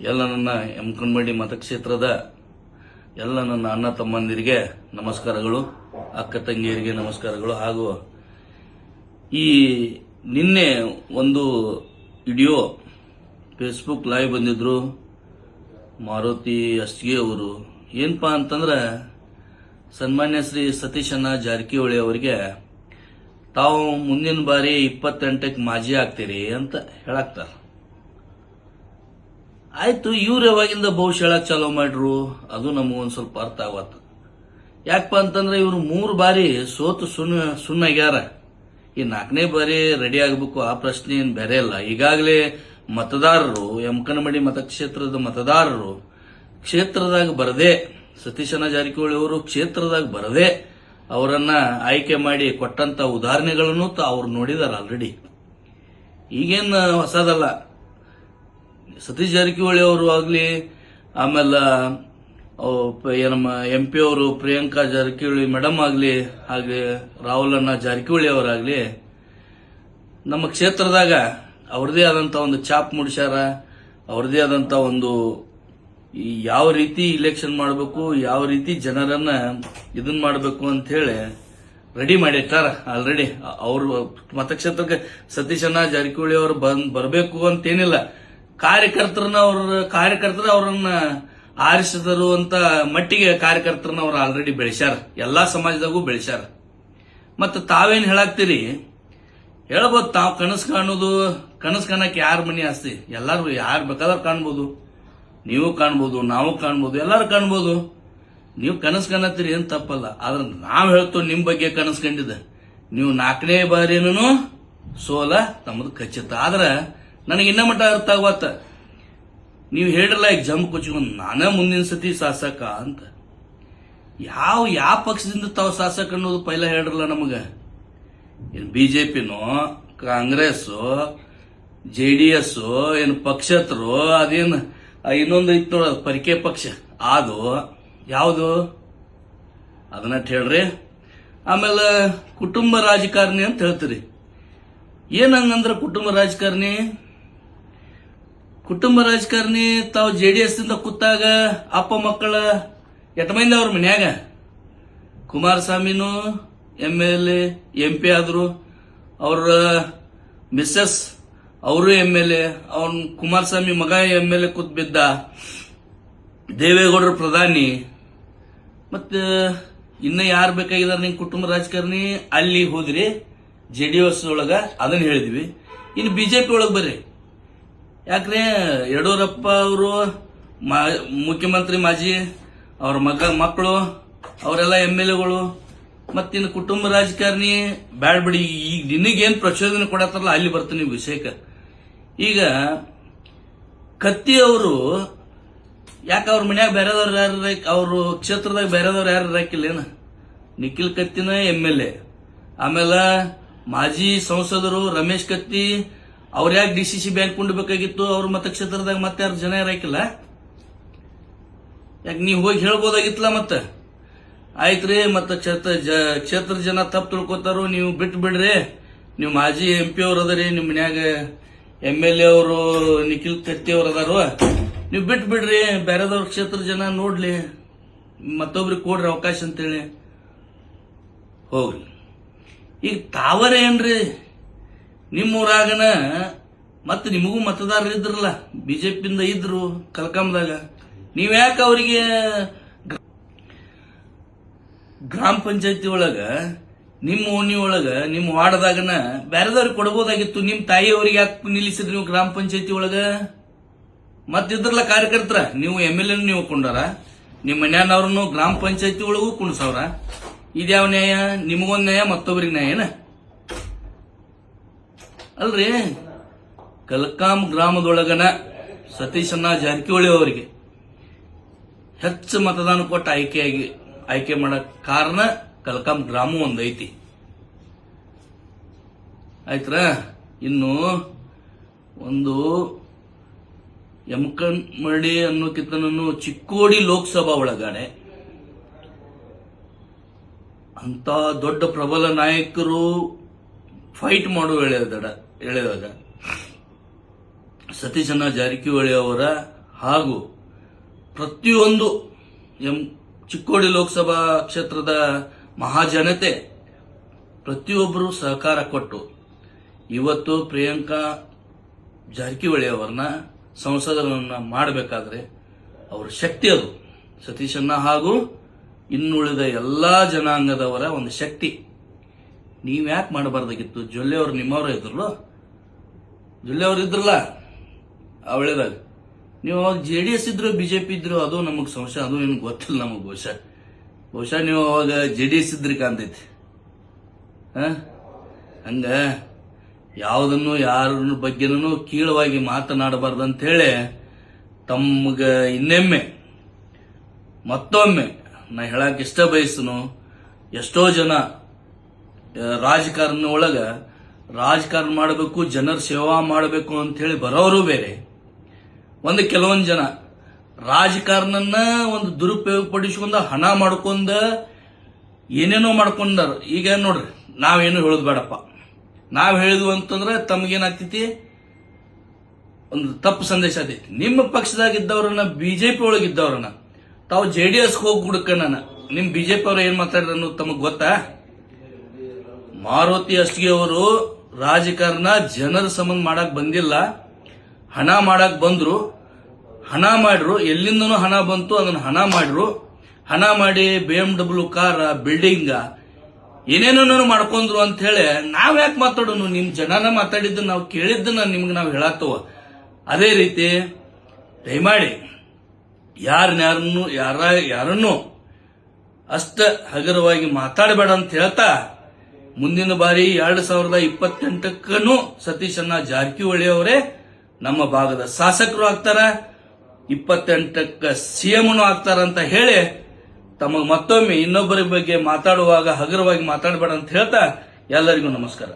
ಎಲ್ಲ ನನ್ನ ಎಮ್ಕನ್ಮಡಿ ಮತಕ್ಷೇತ್ರದ ಎಲ್ಲ ನನ್ನ ಅಣ್ಣ ತಮ್ಮಂದಿರಿಗೆ ನಮಸ್ಕಾರಗಳು, ಅಕ್ಕ ತಂಗಿಯರಿಗೆ ನಮಸ್ಕಾರಗಳು ಹಾಗೂ ಈ ನಿನ್ನೆ ಒಂದು ವಿಡಿಯೋ ಫೇಸ್ಬುಕ್ ಲೈವ್ ಬಂದಿದ್ರು. ಮಾರುತಿ ಅಸ್ಗೆ ಅವರು. ಏನಪ್ಪ ಅಂತಂದ್ರೆ ಸನ್ಮಾನ್ಯ ಶ್ರೀ ಸತೀಶಣ್ಣ ಜಾರಕಿಹೊಳಿ ಅವರಿಗೆ, ತಾವು ಮುಂದಿನ ಬಾರಿ ಇಪ್ಪತ್ತೆಂಟಕ್ಕೆ ಮಾಜಿ ಆಗ್ತೀರಿ ಅಂತ ಹೇಳಾಕ್ತಾರ ಆಯ್ತು, ಇವ್ರು ಯಾವಾಗಿಂದ ಬಹುಶಃ ಚಾಲೋ ಮಾಡ್ರು? ಅದು ನಮಗೊಂದು ಸ್ವಲ್ಪ ಅರ್ಥ ಆಗತ್ತ ಯಾಕಪ್ಪ ಅಂತಂದ್ರೆ ಇವರು ಮೂರು ಬಾರಿ ಸೋತು ಸುಣ್ಣ, ಸುಣ್ಣಾಗ್ಯಾರ. ಈ ನಾಲ್ಕನೇ ಬಾರಿ ರೆಡಿ ಆಗಬೇಕು, ಆ ಪ್ರಶ್ನೆ ಏನು ಬೇರೆ ಇಲ್ಲ. ಈಗಾಗಲೇ ಮತದಾರರು ಯಮಕನಮಡಿ ಮತಕ್ಷೇತ್ರದ ಮತದಾರರು, ಕ್ಷೇತ್ರದಾಗ ಬರದೆ ಸತೀಶನ ಜಾರಕಿಹೊಳಿ ಅವರು ಕ್ಷೇತ್ರದಾಗ ಬರದೆ, ಅವರನ್ನ ಆಯ್ಕೆ ಮಾಡಿ ಕೊಟ್ಟಂತ ಉದಾಹರಣೆಗಳನ್ನು ಅವ್ರು ನೋಡಿದಾರ ಆಲ್ರೆಡಿ ಈಗೇನು ಹೊಸದಲ್ಲ. ಸತೀಶ್ ಜಾರಕಿಹೊಳಿ ಅವರು ಆಗಲಿ, ಆಮೇಲೆ ಅವ್ ಪ- ಏ, ನಮ್ಮ ಎಂ ಪಿ ಅವರು ಪ್ರಿಯಾಂಕಾ ಜಾರಕಿಹೊಳಿ ಮೇಡಮ್ ಆಗಲಿ, ಹಾಗೆ ರಾಹುಲಣ್ಣ ಜಾರಕಿಹೊಳಿ ಅವರಾಗಲಿ, ನಮ್ಮ ಕ್ಷೇತ್ರದಾಗ ಅವ್ರದೇ ಆದಂತ ಒಂದು ಚಾಪ್ ಮುಡ್ಸ್ಯಾರ, ಅವ್ರದೇ ಆದಂತ ಒಂದು ಯಾವ ರೀತಿ ಇಲೆಕ್ಷನ್ ಮಾಡಬೇಕು, ಯಾವ ರೀತಿ ಜನರನ್ನ ಇದನ್ ಮಾಡಬೇಕು ಅಂತ ಹೇಳಿ ರೆಡಿ ಮಾಡಿಟ್ಟಾರ ಆಲ್ರೆಡಿ ಅವರು ಮತಕ್ಷೇತ್ರಕ್ಕೆ ಸತೀಶಣ್ಣ ಜಾರಕಿಹೊಳಿ ಅವರು ಬಂದ್ ಬರಬೇಕು ಅಂತೇನಿಲ್ಲ ಕಾರ್ಯಕರ್ತರನ್ನ ಅವ್ರ ಕಾರ್ಯಕರ್ತರ ಅವ್ರನ್ನ ಆರಿಸಿದರು ಅಂತ ಮಟ್ಟಿಗೆ ಕಾರ್ಯಕರ್ತರನ್ನ ಅವ್ರು ಆಲ್ರೆಡಿ ಬೆಳೆಸ್ಯಾರ. ಎಲ್ಲಾ ಸಮಾಜದಾಗೂ ಬೆಳೆಸ್ಯಾರ. ಮತ್ತ ತಾವೇನ್ ಹೇಳಾಕ್ತೀರಿ? ಹೇಳ್ಬೋದು, ತಾವ್ ಕನಸು ಕಾಣೋದು, ಕನಸು ಕಾಣಕ್ಕೆ ಯಾರ ಮನಿ ಆಸ್ತಿ? ಎಲ್ಲಾರು ಯಾರು ಬೇಕಾದ್ರೂ ಕಾಣ್ಬೋದು. ನೀವು ಕಾಣ್ಬೋದು, ನಾವು ಕಾಣ್ಬೋದು, ಎಲ್ಲಾರು ಕಾಣ್ಬೋದು. ನೀವು ಕನಸು ಕಾಣತ್ತೀರಿ, ಏನ್ ತಪ್ಪಲ್ಲ. ಆದ್ರೆ ನಾವು ಹೇಳ್ತೇವೆ ನಿಮ್ ಬಗ್ಗೆ ಕನಸು ಕಂಡಿದ್ದ. ನೀವು ನಾಲ್ಕನೇ ಬಾರಿನೂ ಸೋಲ ತಮ್ಮದು ಖಚಿತ. ಆದ್ರ ನನಗೆ ಇನ್ನ ಮಟ್ಟ ಅರ್ಥ ಆಗುವತ್ತ? ನೀವು ಹೇಳಿರಲ್ಲ ಎಕ್ಸಾಮ್ ಕುಚ್ಕೊಂಡು ನಾನೇ ಮುಂದಿನ ಸತಿ ಶಾಸಕ ಅಂತ. ಯಾವ ಯಾವ ಪಕ್ಷದಿಂದ ತಾವು ಶಾಸಕ ಅನ್ನೋದು ಪೈಲ ಹೇಳಿರಲ್ಲ ನಮಗೆ? ಏನು ಬಿಜೆಪಿನೋ ಕಾಂಗ್ರೆಸ್ ಜೆ ಡಿ ಎಸ್ ಏನು ಪಕ್ಷತರು, ಅದೇನು ಇನ್ನೊಂದು ಇತ್ತು ನೋಡ, ಪರಿಕೆ ಪಕ್ಷ ಅದು ಯಾವುದು? ಅದನ್ನ ಹೇಳ್ರಿ. ಆಮೇಲೆ ಕುಟುಂಬ ರಾಜಕಾರಣಿ ಅಂತ ಹೇಳ್ತೀರಿ. ಏನು ಹಂಗಂದ್ರ ಕುಟುಂಬ ರಾಜಕಾರಣಿ? ಕುಟುಂಬ ರಾಜಕಾರಣಿ, ತಾವು ಜೆ ಡಿ ಎಸ್ ಇಂದ ಕೂತಾಗ, ಅಪ್ಪ ಮಕ್ಕಳ ಎಟ್ ಮಂದಿ ಅವ್ರ ಮನ್ಯಾಗ, ಕುಮಾರಸ್ವಾಮಿನೂ M L A M P ಆದ್ರು, ಅವ್ರ ಮಿಸ್ಸಸ್ ಅವರು ಎಂ ಎಲ್ ಎ ಅವನ್ ಕುಮಾರಸ್ವಾಮಿ ಮಗ ಎಂ ಎಲ್ ಎ ಕೂತ್ ಬಿದ್ದ, ದೇವೇಗೌಡರು ಪ್ರಧಾನಿ. ಮತ್ತ, ಇನ್ನ ಯಾರು ಬೇಕಾಗಿದಾರ ನಿಮ್ ಕುಟುಂಬ ರಾಜಕಾರಣಿ, ಅಲ್ಲಿ ಹೋದ್ರಿ ಜೆ ಡಿ ಎಸ್ ಒಳಗ ಅದನ್ನ ಹೇಳಿದ್ವಿ. ಇನ್ನು ಬಿಜೆಪಿ ಒಳಗೆ ಬರ್ರಿ. ಯಾಕ್ರೆ ಯಡಿಯೂರಪ್ಪ ಅವರು ಮುಖ್ಯಮಂತ್ರಿ ಮಾಜಿ, ಅವ್ರ ಮಗ, ಮಕ್ಕಳು, ಅವರೆಲ್ಲ ಎಂ ಎಲ್ ಎಗಳು, ಮತ್ತಿನ್ನು ಕುಟುಂಬ ರಾಜಕಾರಣಿ ಬ್ಯಾಡ್ ಬಿಡಿ, ಈಗ ನಿನಗೇನು ಪ್ರಚೋದನೆ ಕೊಡತ್ತಾರಲ್ಲ, ಅಲ್ಲಿ ಬರ್ತೀನಿ ವಿಷಯಕ್ಕೆ. ಈಗ ಕತ್ತಿ ಅವರು, ಯಾಕೆ ಅವ್ರ ಮನ್ಯಾಗ ಬೇರೆದವ್ರು ಯಾರು ಅವರು ಕ್ಷೇತ್ರದಾಗ ಬೇರೆದವ್ರು ಯಾರು ಹಾಕಿಲ್ಲೇನ ನಿಖಿಲ್ ಕತ್ತಿನ ಎಂ ಎಲ್ ಎ. ಆಮೇಲೆ ಮಾಜಿ ಸಂಸದರು ರಮೇಶ್ ಕತ್ತಿ ಅವ್ರ ಯಾಕೆ ಡಿ ಸಿ ಸಿ ಬ್ಯಾಂಕ್ ಕುಂಡ್ಬೇಕಾಗಿತ್ತು ಅವ್ರ ಮತಕ್ಷೇತ್ರದಾಗ ಮತ್ತೆ ಯಾರು ಜನ ಇರಾಕಿಲ್ಲ? ಯಾಕೆ ನೀವು ಹೋಗಿ ಹೇಳ್ಬೋದಾಗಿತ್ತಲ್ಲ ಮತ್ತೆ? ಆಯ್ತ್ರಿ, ಮತ್ತೆ ಕ್ಷೇತ್ರ ಕ್ಷೇತ್ರ ಜನ ತಪ್ಪು ತಿಳ್ಕೊತಾರು, ನೀವು ಬಿಟ್ಟು ಬಿಡ್ರಿ. ನೀವು ಮಾಜಿ ಎಂ ಪಿ ಅವ್ರು ಅದರಿ ನಿಮ್ಮ ಮನ್ಯಾಗ ಎಂ ಎಲ್ ಎ ಅವರು, ನಿಖಿಲ್ ಕತ್ತಿ ಅವ್ರು ಅದಾರು. ನೀವು ಬಿಟ್ಟು ಬಿಡ್ರಿ ಬೇರೆದವ್ರ ಕ್ಷೇತ್ರ ಜನ ನೋಡ್ಲಿ. ಮತ್ತೊಬ್ರಿಗೆ ಕೊಡ್ರಿ ಅವಕಾಶ ಅಂತೇಳಿ. ಹೋಗ್ರಿ ಈಗ ತಾವರೇ ಏನ್ರಿ? ನಿಮ್ಮ ಊರಾಗನ ಮತ್ತೆ ನಿಮಗೂ ಮತದಾರರು ಇದ್ರಲ್ಲ, ಬಿಜೆಪಿಯಿಂದ ಇದ್ರು ಕಲ್ಕಮ್ದಾಗ ನೀವ್ಯಾಕೆ ಅವರಿಗೆ ಗ್ರಾಮ ಪಂಚಾಯತಿ ಒಳಗ, ನಿಮ್ಮ ಓಣಿ ಒಳಗ, ನಿಮ್ಮ ವಾರ್ಡ್ದಾಗನ ಬೇರೆದವ್ರಿಗೆ ಕೊಡ್ಬೋದಾಗಿತ್ತು, ನಿಮ್ಮ ತಾಯಿಯವ್ರಿಗೆ ಯಾಕೆ ನಿಲ್ಲಿಸಿದ್ರಿ ನೀವು ಗ್ರಾಮ ಪಂಚಾಯತಿ ಒಳಗ? ಮತ್ತಿದ್ರಲ್ಲ ಕಾರ್ಯಕರ್ತರ, ನೀವು ಎಂ ಎಲ್ ಎನ್ ನೀವು ಕೊಂಡಾರ, ನಿಮ್ಮ ಮನ್ಯಾನವ್ರನ್ನು ಗ್ರಾಮ ಪಂಚಾಯತಿ ಒಳಗೂ ಕುಣಿಸವ್ರ. ಇದ್ಯಾವ ನ್ಯಾಯ? ನಿಮಗೊಂದ್ ನ್ಯಾಯ ಮತ್ತೊಬ್ಬರಿಗೆ ನ್ಯಾಯನ? ಅಲ್ರಿ? ಕಲ್ಕಾಂ ಗ್ರಾಮದೊಳಗನ ಸತೀಶಣ್ಣ ಜಾರಕಿಹೊಳಿ ಅವರಿಗೆ ಹೆಚ್ಚು ಮತದಾನ ಕೊಟ್ಟು ಆಯ್ಕೆಯಾಗಿ ಆಯ್ಕೆ ಮಾಡಕ್ ಕಾರಣ ಕಲ್ಕಾಂ ಗ್ರಾಮ ಒಂದೈತಿ. ಆಯ್ತರ? ಇನ್ನು ಒಂದು ಯಮಕನ್ಮಡಿ ಅನ್ನೋಕ್ಕಿಂತನೂ ಚಿಕ್ಕೋಡಿ ಲೋಕಸಭಾ ಒಳಗಡೆ ಅಂತ ದೊಡ್ಡ ಪ್ರಬಲ ನಾಯಕರು ಫೈಟ್ ಮಾಡುವ ಎಳೆದಡ ಎಳೆದಾಗ ಸತೀಶನ ಜಾರಕಿಹೊಳಿ ಅವರ ಹಾಗೂ ಪ್ರತಿಯೊಂದು ಎಂ ಚಿಕ್ಕೋಡಿ ಲೋಕಸಭಾ ಕ್ಷೇತ್ರದ ಮಹಾಜನತೆ ಪ್ರತಿಯೊಬ್ಬರು ಸಹಕಾರ ಕೊಟ್ಟು ಇವತ್ತು ಪ್ರಿಯಾಂಕಾ ಜಾರಕಿಹೊಳಿ ಅವರನ್ನ ಸಂಸದರನ್ನ ಮಾಡಬೇಕಾದ್ರೆ ಅವರ ಶಕ್ತಿ ಅದು. ಸತೀಶನ್ನ ಹಾಗೂ ಇನ್ನುಳಿದ ಎಲ್ಲಾ ಜನಾಂಗದವರ ಒಂದು ಶಕ್ತಿ. ನೀವ್ಯಾಕೆ ಮಾಡಬಾರ್ದಾಗಿತ್ತು? ಜೊಲ್ಲೆಯವರು ನಿಮ್ಮವರೇ ಇದ್ರಲ್ಲ? ಜೊಲ್ಲೆ ಅವ್ರು ಇದ್ರಲ್ಲ ಅವಳೇದಾಗ ನೀವು ಅವಾಗ ಜೆ ಡಿ ಎಸ್ ಇದ್ರು ಬಿಜೆಪಿ ಇದ್ರು, ಅದು ನಮಗ್ ಸಂಶಯ, ಅದು ಏನು ಗೊತ್ತಿಲ್ಲ ನಮಗ್ ಬಹುಶಃ. ಬಹುಶಃ ನೀವು ಅವಾಗ ಜೆ ಡಿ ಎಸ್ ಇದ್ರಿ ಕಾಣ್ತೈತಿ. ಹ? ಹಂಗ ಯಾವುದನ್ನು ಯಾರ ಬಗ್ಗೆನೂ ಕೀಳವಾಗಿ ಮಾತನಾಡಬಾರ್ದು ಅಂತ ಹೇಳಿ ತಮ್ಗ ಇನ್ನೆಮ್ಮೆ, ಮತ್ತೊಮ್ಮೆ ನಾ ಹೇಳಕ್ ಇಷ್ಟ ಬಯಸ್ತನು ಎಷ್ಟೋ ಜನ ರಾಜಕಾರಣ ಒಳಗ ರಾಜಕಾರಣ ಮಾಡಬೇಕು, ಜನರ ಸೇವಾ ಮಾಡಬೇಕು ಅಂತ ಹೇಳಿ ಬರೋರು ಬೇರೆ. ಒಂದು ಕೆಲವೊಂದು ಜನ ರಾಜಕಾರಣನ ಒಂದು ದುರುಪಯೋಗ ಪಡಿಸ್ಕೊಂಡ ಹಣ ಮಾಡ್ಕೊಂಡ ಏನೇನೋ ಮಾಡ್ಕೊಂಡಾರ. ಈಗ ನೋಡ್ರಿ, ನಾವೇನು ಹೇಳೋದು ಬೇಡಪ್ಪ. ನಾವು ಹೇಳಿದ್ವು ಅಂತಂದ್ರೆ ತಮಗೇನಾಗ್ತೈತಿ? ಒಂದು ತಪ್ಪು ಸಂದೇಶ ಆಗೈತಿ ನಿಮ್ಮ ಪಕ್ಷದಾಗಿದ್ದವ್ರನ್ನ, ಬಿಜೆಪಿ ಒಳಗಿದ್ದವ್ರನ್ನ, ತಾವು ಜೆ ಡಿ ಎಸ್ಗೆ ಹೋಗಿ ಹುಡುಕಣ್ಣ ನಿಮ್ ಬಿಜೆಪಿ ಅವ್ರು ಏನು ಮಾತಾಡ್ರ ಅನ್ನೋದು ತಮಗೆ ಗೊತ್ತಾ? ಮಾರುತಿ ಅಷ್ಟಿಗೆ ಅವರು ರಾಜಕಾರಣ ಜನರ ಸಂಬಂಧ ಮಾಡಕ್ ಬಂದಿಲ್ಲ. ಹಣ ಮಾಡಕ್ ಬಂದ್ರು. ಹಣ ಮಾಡ್ರು ಎಲ್ಲಿಂದನೂ ಹಣ ಬಂತು, ಅದನ್ನ ಹಣ ಮಾಡ್ರು ಹಣ ಮಾಡಿ B M W car building ಏನೇನೋ ಮಾಡ್ಕೊಂಡ್ರು ಅಂತ ಹೇಳಿ ನಾವ್ ಯಾಕೆ ಮಾತಾಡೋನು ನಿಮ್ ಜನನ ಮಾತಾಡಿದ್ದು ನಾವು ಕೇಳಿದ್ದನ್ನ ನಿಮ್ಗೆ ನಾವು ಹೇಳತ್ತವ ಅದೇ ರೀತಿ ದಯಮಾಡಿ ಯಾರನ್ಯಾರನ್ನು, ಯಾರ, ಯಾರನ್ನು ಅಷ್ಟ ಹಗರವಾಗಿ ಮಾತಾಡಬೇಡ ಅಂತ ಹೇಳ್ತಾ ಮುಂದಿನ ಬಾರಿ ಎರಡ್ ಸಾವಿರದ ಇಪ್ಪತ್ತೆಂಟಕ್ಕೂ ಸತೀಶಣ್ಣ ಜಾರಕಿಹೊಳಿ ಅವರೇ ನಮ್ಮ ಭಾಗದ ಶಾಸಕರು ಆಗ್ತಾರ. ಇಪ್ಪತ್ತೆಂಟಕ್ಕ ಸಿಎಂನು ಆಗ್ತಾರ ಅಂತ ಹೇಳಿ ತಮಗೆ ಮತ್ತೊಮ್ಮೆ ಇನ್ನೊಬ್ಬರ ಬಗ್ಗೆ ಮಾತಾಡುವಾಗ ಹಗುರವಾಗಿ ಮಾತಾಡಬೇಡ ಅಂತ ಹೇಳ್ತಾ ಎಲ್ಲರಿಗೂ ನಮಸ್ಕಾರ.